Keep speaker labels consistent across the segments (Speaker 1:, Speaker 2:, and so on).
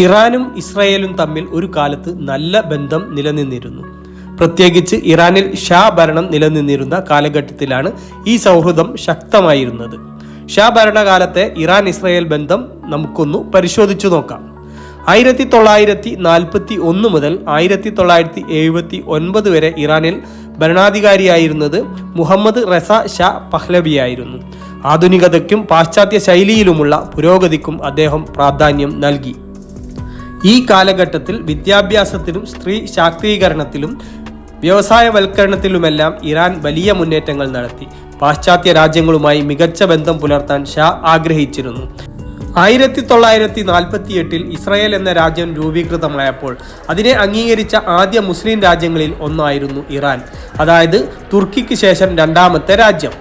Speaker 1: ഇറാനും ഇസ്രായേലും തമ്മിൽ ഒരു കാലത്ത് നല്ല ബന്ധം നിലനിന്നിരുന്നു. പ്രത്യേകിച്ച് ഇറാനിൽ ഷാ ഭരണം നിലനിന്നിരുന്ന കാലഘട്ടത്തിലാണ് ഈ സൗഹൃദം ശക്തമായിരുന്നത്. ഷാ ഭരണകാലത്തെ ഇറാൻ ഇസ്രായേൽ ബന്ധം നമുക്കൊന്ന് പരിശോധിച്ചു നോക്കാം. ആയിരത്തി തൊള്ളായിരത്തി നാൽപ്പത്തി ഒന്ന് മുതൽ ആയിരത്തി തൊള്ളായിരത്തി എഴുപത്തി ഒൻപത് വരെ ഇറാനിൽ ഭരണാധികാരിയായിരുന്നത് മുഹമ്മദ് റസ ഷാ പഹ്ലബിയായിരുന്നു ആധുനികതയ്ക്കും പാശ്ചാത്യ ശൈലിയിലുമുള്ള പുരോഗതിക്കും അദ്ദേഹം പ്രാധാന്യം നൽകി. ഈ കാലഘട്ടത്തിൽ വിദ്യാഭ്യാസത്തിലും സ്ത്രീ ശാക്തീകരണത്തിലും വ്യവസായവൽക്കരണത്തിലുമെല്ലാം ഇറാൻ വലിയ മുന്നേറ്റങ്ങൾ നടത്തി. പാശ്ചാത്യ രാജ്യങ്ങളുമായി മികച്ച ബന്ധം പുലർത്താൻ ഷാ ആഗ്രഹിച്ചിരുന്നു. ആയിരത്തി തൊള്ളായിരത്തി നാൽപ്പത്തി എട്ടിൽ ഇസ്രായേൽ എന്ന രാജ്യം രൂപീകൃതമായപ്പോൾ അതിനെ അംഗീകരിച്ച ആദ്യ മുസ്ലിം രാജ്യങ്ങളിൽ ഒന്നായിരുന്നു ഇറാൻ. അതായത് തുർക്കിക്ക് ശേഷം രണ്ടാമത്തെ രാജ്യം.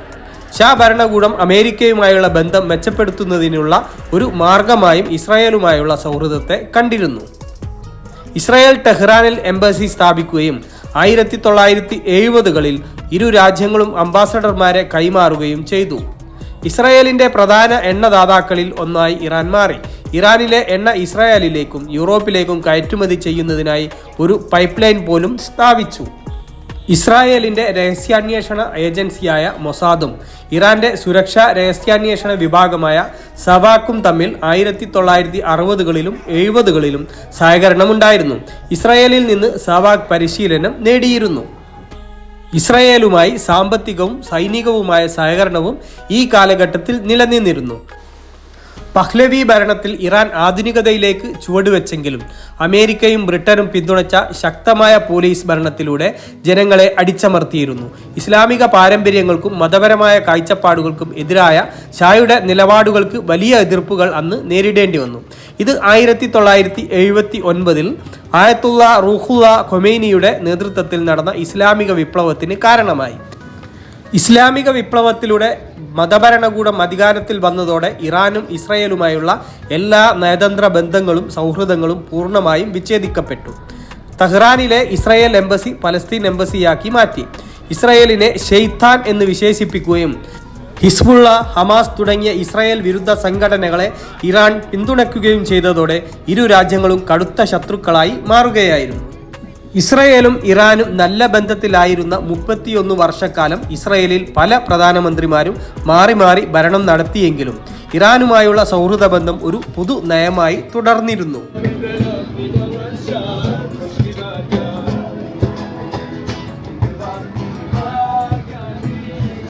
Speaker 1: ഷാ ഭരണകൂടം അമേരിക്കയുമായുള്ള ബന്ധം മെച്ചപ്പെടുത്തുന്നതിനുള്ള ഒരു മാർഗമായും ഇസ്രായേലുമായുള്ള സൗഹൃദത്തെ കണ്ടിരുന്നു. ഇസ്രായേൽ ടെഹ്റാനിൽ എംബസി സ്ഥാപിക്കുകയും ആയിരത്തി തൊള്ളായിരത്തി എഴുപതുകളിൽ ഇരു രാജ്യങ്ങളും അംബാസഡർമാരെ കൈമാറുകയും ചെയ്തു. ഇസ്രായേലിന്റെ പ്രധാന എണ്ണദാതാക്കളിൽ ഒന്നായി ഇറാൻ മാറി. ഇറാനിലെ എണ്ണ ഇസ്രായേലിലേക്കും യൂറോപ്പിലേക്കും കയറ്റുമതി ചെയ്യുന്നതിനായി ഒരു പൈപ്പ് ലൈൻ പോലും സ്ഥാപിച്ചു. ഇസ്രായേലിന്റെ രഹസ്യാന്വേഷണ ഏജൻസിയായ മൊസാദും ഇറാന്റെ സുരക്ഷാ രഹസ്യാന്വേഷണ വിഭാഗമായ സവാക്കും തമ്മിൽ ആയിരത്തി തൊള്ളായിരത്തി അറുപതുകളിലും എഴുപതുകളിലും സഹകരണമുണ്ടായിരുന്നു. ഇസ്രായേലിൽ നിന്ന് സവാക് പരിശീലനം നേടിയിരുന്നു. ഇസ്രായേലുമായി സാമ്പത്തികവും സൈനികവുമായ സഹകരണവും ഈ കാലഘട്ടത്തിൽ നിലനിന്നിരുന്നു. പഹ്ലവി ഭരണത്തിൽ ഇറാൻ ആധുനികതയിലേക്ക് ചുവടുവെച്ചെങ്കിലും അമേരിക്കയും ബ്രിട്ടനും പിന്തുണച്ച ശക്തമായ പോലീസ് ഭരണത്തിലൂടെ ജനങ്ങളെ അടിച്ചമർത്തിയിരുന്നു. ഇസ്ലാമിക പാരമ്പര്യങ്ങൾക്കും മതപരമായ കാഴ്ചപ്പാടുകൾക്കും എതിരായ ഷായുടെ നിലപാടുകൾക്ക് വലിയ എതിർപ്പുകൾ അന്ന് നേരിടേണ്ടി വന്നു. ഇത് ആയിരത്തി തൊള്ളായിരത്തി എഴുപത്തി ഒൻപതിൽ ആയത്തുള്ള റൂഹുല്ല ഖൊമൈനിയുടെ നേതൃത്വത്തിൽ നടന്ന ഇസ്ലാമിക വിപ്ലവത്തിന് കാരണമായി. ഇസ്ലാമിക വിപ്ലവത്തിലൂടെ മതഭരണകൂടം അധികാരത്തിൽ വന്നതോടെ ഇറാനും ഇസ്രയേലുമായുള്ള എല്ലാ നയതന്ത്ര ബന്ധങ്ങളും സൗഹൃദങ്ങളും പൂർണമായും വിച്ഛേദിക്കപ്പെട്ടു. തഹ്റാനിലെ ഇസ്രയേൽ എംബസി പലസ്തീൻ എംബസിയാക്കി മാറ്റി. ഇസ്രയേലിനെ ഷെയ്ത്താൻ എന്ന് വിശേഷിപ്പിക്കുകയും ഹിസ്ബുള്ള ഹമാസ് തുടങ്ങിയ ഇസ്രായേൽ വിരുദ്ധ സംഘടനകളെ ഇറാൻ പിന്തുണയ്ക്കുകയും ചെയ്തതോടെ ഇരു രാജ്യങ്ങളും കടുത്ത ശത്രുക്കളായി മാറുകയായിരുന്നു. ഇസ്രയേലും ഇറാനും നല്ല ബന്ധത്തിലായിരുന്ന മുപ്പത്തിയൊന്ന് വർഷക്കാലം ഇസ്രയേലിൽ പല പ്രധാനമന്ത്രിമാരും മാറി മാറി ഭരണം നടത്തിയെങ്കിലും ഇറാനുമായുള്ള സൗഹൃദ ബന്ധം ഒരു പൊതു നയമായി തുടർന്നിരുന്നു.